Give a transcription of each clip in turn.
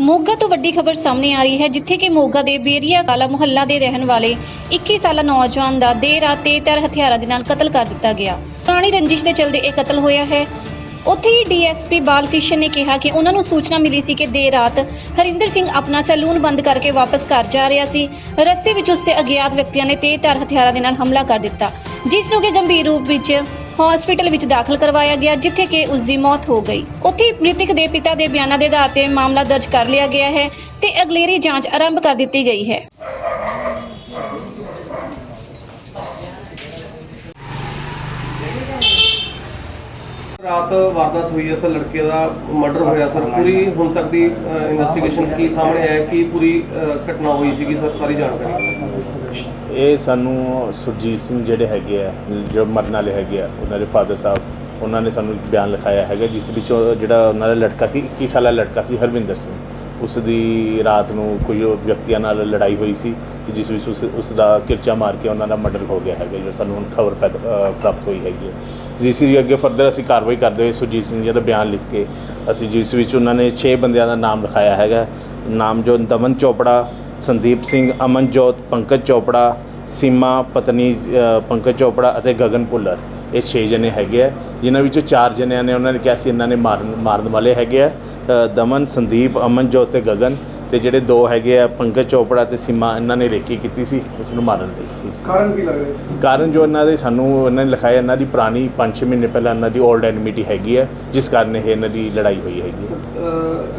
ਮੋਗਾ ਤੋਂ ਵੱਡੀ ਖਬਰ ਸਾਹਮਣੇ ਆ ਰਹੀ ਹੈ, ਜਿੱਥੇ ਕਿ ਮੋਗਾ ਦੇ ਬੇਰੀਆ ਕਾਲਾ ਮੁਹੱਲਾ ਦੇ ਰਹਿਣ ਵਾਲੇ 21 ਸਾਲਾ ਨੌਜਵਾਨ ਦਾ ਦੇਰ ਰਾਤ ਤੇਜ਼ਧਾਰ ਹਥਿਆਰਾਂ ਦੇ ਨਾਲ ਕਤਲ ਕਰ ਦਿੱਤਾ ਗਿਆ। ਪੁਰਾਣੀ ਰੰਜਿਸ਼ ਦੇ ਚਲਦੇ ਇਹ ਕਤਲ ਹੋਇਆ ਹੈ। ਉੱਥੇ ਹੀ ਡੀਐਸਪੀ ਬਾਲਕ੍ਰਿਸ਼ਨ ਨੇ ਕਿਹਾ ਕਿ ਉਹਨਾਂ ਨੂੰ ਸੂਚਨਾ ਮਿਲੀ ਸੀ ਕਿ ਦੇਰ ਰਾਤ ਹਰਿੰਦਰ ਸਿੰਘ ਆਪਣਾ ਸੈਲੂਨ ਬੰਦ ਕਰਕੇ ਵਾਪਸ ਘਰ ਜਾ ਰਿਹਾ ਸੀ। ਰਸਤੇ ਵਿੱਚ ਉਸ ਤੇ ਅਗਿਆਤ ਵਿਅਕਤੀਆਂ ਨੇ ਤੇਜ਼ਧਾਰ ਹਥਿਆਰਾਂ ਦੇ ਨਾਲ ਹਮਲਾ ਕਰ ਦਿੱਤਾ, ਜਿਸ ਨੂੰ ਕਿ ਗੰਭੀਰ ਰੂਪ ਵਿੱਚ ਹਸਪੀਟਲ ਵਿੱਚ ਦਾਖਲ ਕਰਵਾਇਆ ਗਿਆ, ਜਿੱਥੇ ਕਿ ਉਸ ਦੀ ਮੌਤ ਹੋ ਗਈ। ਉੱਥੇ ਹੀ ਮ੍ਰਿਤਕ ਦੇ ਪਿਤਾ ਦੇ ਬਿਆਨਾਂ ਦੇ ਆਧਾਰ ਤੇ ਮਾਮਲਾ ਦਰਜ ਕਰ ਲਿਆ ਗਿਆ ਹੈ ਤੇ ਅਗਲੇਰੀ ਜਾਂਚ ਆਰੰਭ ਕਰ ਦਿੱਤੀ ਗਈ ਹੈ। ਰਾਤ ਵਾਰਦਾਤ ਹੋਈ ਹੈ ਲੜਕੇ ਦਾ ਮਰਡਰ ਹੋਇਆ ਸਰ। ਪੂਰੀ ਹੁਣ ਤੱਕ ਦੀ ਇਨਵੈਸਟੀਗੇਸ਼ਨ ਕੀ ਸਾਹਮਣੇ ਆਇਆ ਕੀ ਪੂਰੀ ਘਟਨਾ ਹੋਈ ਸੀਗੀ ਸਰ, ਸਾਰੀ ਜਾਣਕਾਰੀ? ਇਹ ਸਾਨੂੰ ਸੁਰਜੀਤ ਸਿੰਘ ਜਿਹੜੇ ਹੈਗੇ ਆ, ਜੋ ਮਰਨ ਵਾਲੇ ਹੈਗੇ ਆ, ਉਹਨਾਂ ਦੇ ਫਾਦਰ ਸਾਹਿਬ, ਉਹਨਾਂ ਨੇ ਸਾਨੂੰ ਇੱਕ ਬਿਆਨ ਲਿਖਾਇਆ ਹੈਗਾ, ਜਿਸ ਵਿੱਚ ਜਿਹੜਾ ਉਹਨਾਂ ਦਾ ਲੜਕਾ ਸੀ 21 ਸਾਲਾ ਲੜਕਾ ਸੀ, ਹਰਵਿੰਦਰ ਸਿੰਘ। ਉਸ ਦੀ ਰਾਤ ਨੂੰ ਕੋਈ ਵਿਅਕਤੀਆਂ ਨਾਲ ਲੜਾਈ ਹੋਈ ਸੀ। ਕਿ ਜਿਸ ਵਿੱਚ ਉਸ ਉਸ ਦਾ ਕਿਰਚਾ ਮਾਰ ਕੇ ਉਹਨਾਂ ਦਾ ਮਰਡਰ ਹੋ ਗਿਆ ਹੈਗਾ ਜੋ ਸਾਨੂੰ ਹੁਣ ਖਬਰ ਪ੍ਰਾਪਤ ਹੋਈ ਹੈਗੀ ਹੈ। ਜਿਸ ਦੀ ਅੱਗੇ ਫਰਦਰ ਅਸੀਂ ਕਾਰਵਾਈ ਕਰਦੇ ਹੋਏ ਸੁਰਜੀਤ ਸਿੰਘ ਜੀ ਦਾ ਬਿਆਨ ਲਿਖ ਕੇ ਅਸੀਂ ਜਿਸ ਵਿੱਚ ਉਹਨਾਂ ਨੇ 6 ਬੰਦਿਆਂ ਦਾ ਨਾਮ ਲਿਖਾਇਆ ਹੈਗਾ। ਨਾਮ ਜੋ ਦਮਨ ਚੋਪੜਾ, ਸੰਦੀਪ ਸਿੰਘ, ਅਮਨਜੋਤ, ਪੰਕਜ ਚੋਪੜਾ, ਸੀਮਾ, ਪਤਨੀ ਪੰਕਜ ਚੋਪੜਾ ਅਤੇ ਗਗਨ ਭੁੱਲਰ। ਇਹ 6 ਜਣੇ ਹੈਗੇ ਆ। ਜਿਨ੍ਹਾਂ ਵਿੱਚੋਂ 4 ਜਣਿਆਂ ਨੇ ਉਹਨਾਂ ਨੇ ਕਿਹਾ ਸੀ ਇਹਨਾਂ ਨੇ ਮਾਰਨ ਮਾਰਨ ਵਾਲੇ ਹੈਗੇ ਆ। ਦਮਨ, ਸੰਦੀਪ, ਅਮਨਜੋਤ ਤੇ ਗਗਨ। ਤੇ ਜਿਹੜੇ ਦੋ ਹੈਗੇ ਆ ਪੰਕਜ ਚੋਪੜਾ ਤੇ ਸੀਮਾ ਇਹਨਾਂ ਨੇ ਰੇਕੀ ਕੀਤੀ ਸੀ ਇਸ ਨੂੰ ਮਾਰਨ ਲਈ। ਕਾਰਨ ਕੀ ਲੱਗ ਰਿਹਾ ਕਾਰਨ ਜੋ ਇਹਨਾਂ ਦੇ ਸਾਨੂੰ ਇਹਨਾਂ ਨੇ ਲਿਖਾਇਆ ਇਹਨਾਂ ਦੀ ਪੁਰਾਣੀ 5-6 ਮਹੀਨੇ ਪਹਿਲਾਂ ਇਹਨਾਂ ਦੀ 올ਡ ਐਨਮਿਟੀ ਹੈਗੀ ਹੈ ਜਿਸ ਕਾਰਨ ਇਹ ਇਹਨਾਂ ਦੀ ਲੜਾਈ ਹੋਈ ਹੈਗੀ ਹੈ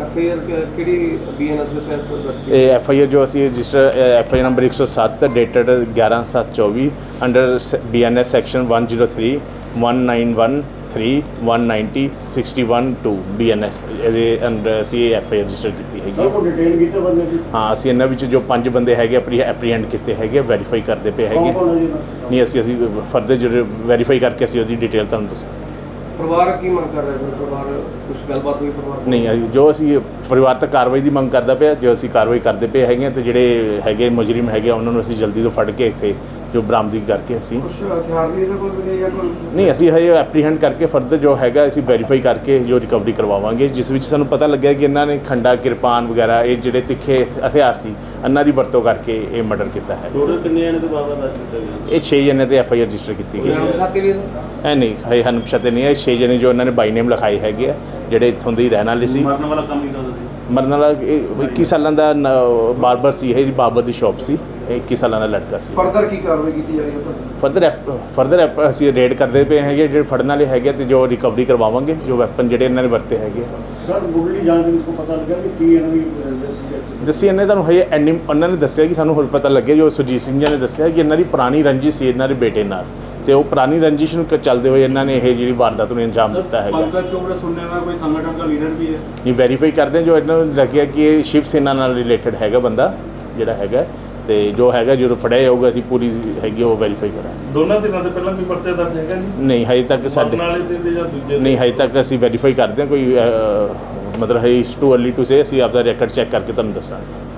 ਐਫ ਆਈ ਆਰ ਕਿਹੜੀ ਬੀਐਨਐਸ ਦੇ ਤਹਿਤ ਇਹ ਐਫ ਆਈ ਆਰ ਜੋ ਅਸੀਂ register F I number 107 dated 11724 under B N S section 103 191 3 190 61 2 B N S ਇਹਦੇ ਅੰਡਰ ਅਸੀਂ ਐਫ ਆਈ ਆਰ ਰਜਿਸਟਰ ਕੀਤੀ ਹੈਗੀ ਹੈ। ਡਿਟੇਲ ਕੀਤਾ ਬੰਦੇ ਦੀ ਹਾਂ ਅਸੀਂ ਇਹਨਾਂ ਵਿੱਚ ਜੋ ਪੰਜ ਬੰਦੇ ਹੈਗੇ ਆਪਣੀ ਐਪਰੀਹੈਂਡ ਕੀਤੇ ਹੈਗੇ ਵੈਰੀਫਾਈ ਕਰਦੇ ਪਏ ਹੈਗੇ ਕੌਣ ਹੈ ਜੀ ਇਹਨਾਂ ਦਾ? ਨਹੀਂ ਅਸੀਂ ਅਸੀਂ ਫਰਦਰ ਜਿਹੜੇ ਵੈਰੀਫਾਈ ਕਰਕੇ ਅਸੀਂ ਉਹਦੀ ਡਿਟੇਲ ਤੁਹਾਨੂੰ ਦੱਸਾਂਗੇ ਪਰਿਵਾਰ ਕੀ ਮੰਗ ਕਰ ਰਿਹਾ ਹੈ ਪਰਿਵਾਰ ਕੁਝ ਗੱਲਬਾਤ ਹੋਈ ਪਰਿਵਾਰ ਨਾਲ? ਨਹੀਂ ਅਸੀਂ- ਜੋ ਅਸੀਂ ਪਰਿਵਾਰ ਤੱਕ ਕਾਰਵਾਈ ਦੀ ਮੰਗ ਕਰਦਾ ਪਿਆ ਜੋ ਅਸੀਂ ਕਾਰਵਾਈ ਕਰਦੇ ਪਏ ਹੈਗੇ ਹਾਂ ਤੇ ਜਿਹੜੇ ਹੈਗੇ ਮੁਜਰਮ ਹੈਗੇ ਆ, ਉਹਨਾਂ ਨੂੰ ਅਸੀਂ ਜਲਦੀ ਤੋਂ ਫੜ ਕੇ ਇੱਥੇ ਜੋ ਬਰਾਮਦੀ ਕਰਕੇ ਅਸੀਂ ਕੁਛ ਹਥਿਆਰ ਵੀ ਇਹਦੇ ਕੋਲ ਮਿਲੇ ਜਾਂ ਕੋਈ ਨਹੀਂ ਅਸੀਂ ਹਜੇ ਐਪਰੀਹੈਂਡ ਕਰਕੇ ਫਰਦਰ ਜੋ ਹੈਗਾ ਅਸੀਂ ਵੈਰੀਫਾਈ ਕਰਕੇ ਜੋ ਰਿਕਵਰੀ ਕਰਵਾਵਾਂਗੇ ਜਿਸ ਵਿੱਚ ਸਾਨੂੰ ਪਤਾ ਲੱਗਿਆ ਕਿ ਇਹਨਾਂ ਨੇ ਖੰਡਾ ਕਿਰਪਾਨ ਵਗੈਰਾ ਇਹ ਜਿਹੜੇ ਤਿੱਖੇ ਹਥਿਆਰ ਸੀ ਇਹਨਾਂ ਦੀ ਵਰਤੋਂ ਕਰਕੇ ਇਹ ਮਰਡਰ ਕੀਤਾ ਹੈ ਟੋਟਲ ਕਿੰਨੇ ਜਣੇ ਤੋਂ ਬਾਬਾ ਦੱਸ ਦਿੱਤਾ ਗਿਆ ਇਹ 6 ਜਣੇ ਤੇ ਐਫ ਆਈ ਆਰ ਰਜਿਸਟਰ ਕੀਤੀ ਗਈ ਨਾਮ ਹੈ ਸਾਥੀ ਵੀ ਸਰ? ਇਹ ਨਹੀਂ ਹਜੇ ਹਨ ਪਛਾਤੇ ਨਹੀਂ ਹੈ 6 ਜਣੇ ਜੋ ਇਹਨਾਂ ਨੇ ਬਾਈ ਨੇਮ ਲਿਖਾਏ ਹੈਗੇ ਆ ਜਿਹੜੇ ਇੱਥੋਂ ਦੇ ਹੀ ਰਹਿਣ ਵਾਲੇ ਸੀ। ਮਰਨ ਵਾਲਾ ਕੰਮ ਹੀ ਕਰਦਾ ਸੀ। ਮਰਨ ਵਾਲਾ ਇਹ 21 ਸਾਲਾਂ ਦਾ ਬਾਰਬਰ ਸੀ ਇਹ ਬਾਰਬਰ ਦੀ ਸ਼ਾਪ ਸੀ ਇਹ 21 ਸਾਲਾਂ ਦਾ ਲੜਕਾ ਸੀ। ਫਰਦਰ ਕੀ ਕਾਰਵਾਈ ਕੀਤੀ ਜਾ ਰਹੀ ਹੈ ਫਰਦਰ ਫਰਦਰ ਅਸੀਂ ਰੇਡ ਕਰਦੇ ਪਏ ਹੈਗੇ ਜਿਹੜੇ ਫੜਨ ਵਾਲੇ ਹੈਗੇ ਤੇ ਜੋ ਰਿਕਵਰੀ ਕਰਵਾਵਾਂਗੇ ਜੋ ਵੈਪਨ ਜਿਹੜੇ ਇਹਨਾਂ ਨੇ ਵਰਤੇ ਹੈਗੇ ਆ। ਸਰ ਮੁੱਢਲੀ ਜਾਂਚ ਵਿੱਚ ਕੋ ਪਤਾ ਲੱਗਾ ਕਿ ਕੀ ਇਹਨਾਂ ਦੀ ਦੱਸੀ ਇਹਨੇ ਤੁਹਾਨੂੰ ਹਜੇ ਐਨੀ ਉਹਨਾਂ ਨੇ ਦੱਸਿਆ ਕਿ ਸਾਨੂੰ ਹੁਣ ਪਤਾ ਲੱਗਿਆ ਜੋ ਸੁਰਜੀਤ ਸਿੰਘ ਜੀ ਨੇ ਦੱਸਿਆ ਕਿ ਇਹਨਾਂ ਦੀ ਪੁਰਾਣੀ ਰੰਜਿਸ਼ ਸੀ ਇਹਨਾਂ ਦੇ ਬੇਟੇ ਨਾਲ। ਤੇ ਉਹ ਪੁਰਾਣੀ ਰੰਜਿਸ਼ ਨੂੰ ਚੱਲਦੇ ਹੋਏ ਇਹਨਾਂ ਨੇ ਇਹ ਜਿਹੜੀ ਵਾਰਦਾਤ ਨੂੰ ਅੰਜਾਮ ਦਿੱਤਾ ਹੈਗਾ। ਪੰਕਜ ਚੋਪੜਾ ਸੁਣਨੇ ਨਾਲ ਕੋਈ ਸੰਗਠਨ ਦਾ ਲੀਡਰ ਵੀ ਹੈ? ਇਹ ਵੈਰੀਫਾਈ ਕਰਦੇ ਜੋ ਇਹਨਾਂ ਨੂੰ ਲੱਗਿਆ ਕਿ ਇਹ ਸ਼ਿਵ ਸੈਨਾ ਨਾਲ ਰਿਲੇਟਡ ਹੈਗਾ ਬੰਦਾ ਜਿਹੜਾ ਹੈਗਾ। ਤੇ ਜੋ ਹੈਗਾ ਜਦੋਂ ਫੜਿਆ ਜਾਊਗਾ ਅਸੀਂ ਪੂਰੀ ਹੈਗੀ ਉਹ ਵੈਰੀਫਾਈ ਕਰਾਂਗੇ। ਦੋਨਾਂ ਦਿਨਾਂ ਦੇ ਪਹਿਲਾਂ ਕੋਈ ਪਰਚਾ ਦਰਜ ਹੈਗਾ ਜੀ? ਨਹੀਂ ਹਜੇ ਤੱਕ ਸਾਡੇ ਨਾਲੇ ਦੇ ਜਾਂ ਦੂਜੇ ਨਹੀਂ ਹਜੇ ਤੱਕ ਅਸੀਂ ਵੈਰੀਫਾਈ ਕਰਦੇ ਹਾਂ ਕੋਈ ਮਤਲਬ ਹੈ it's too early to say ਅਸੀਂ ਆਪਦਾ ਰੈਕੋਰਡ ਚੈੱਕ ਕਰਕੇ ਤੁਹਾਨੂੰ ਦੱਸਾਂਗੇ।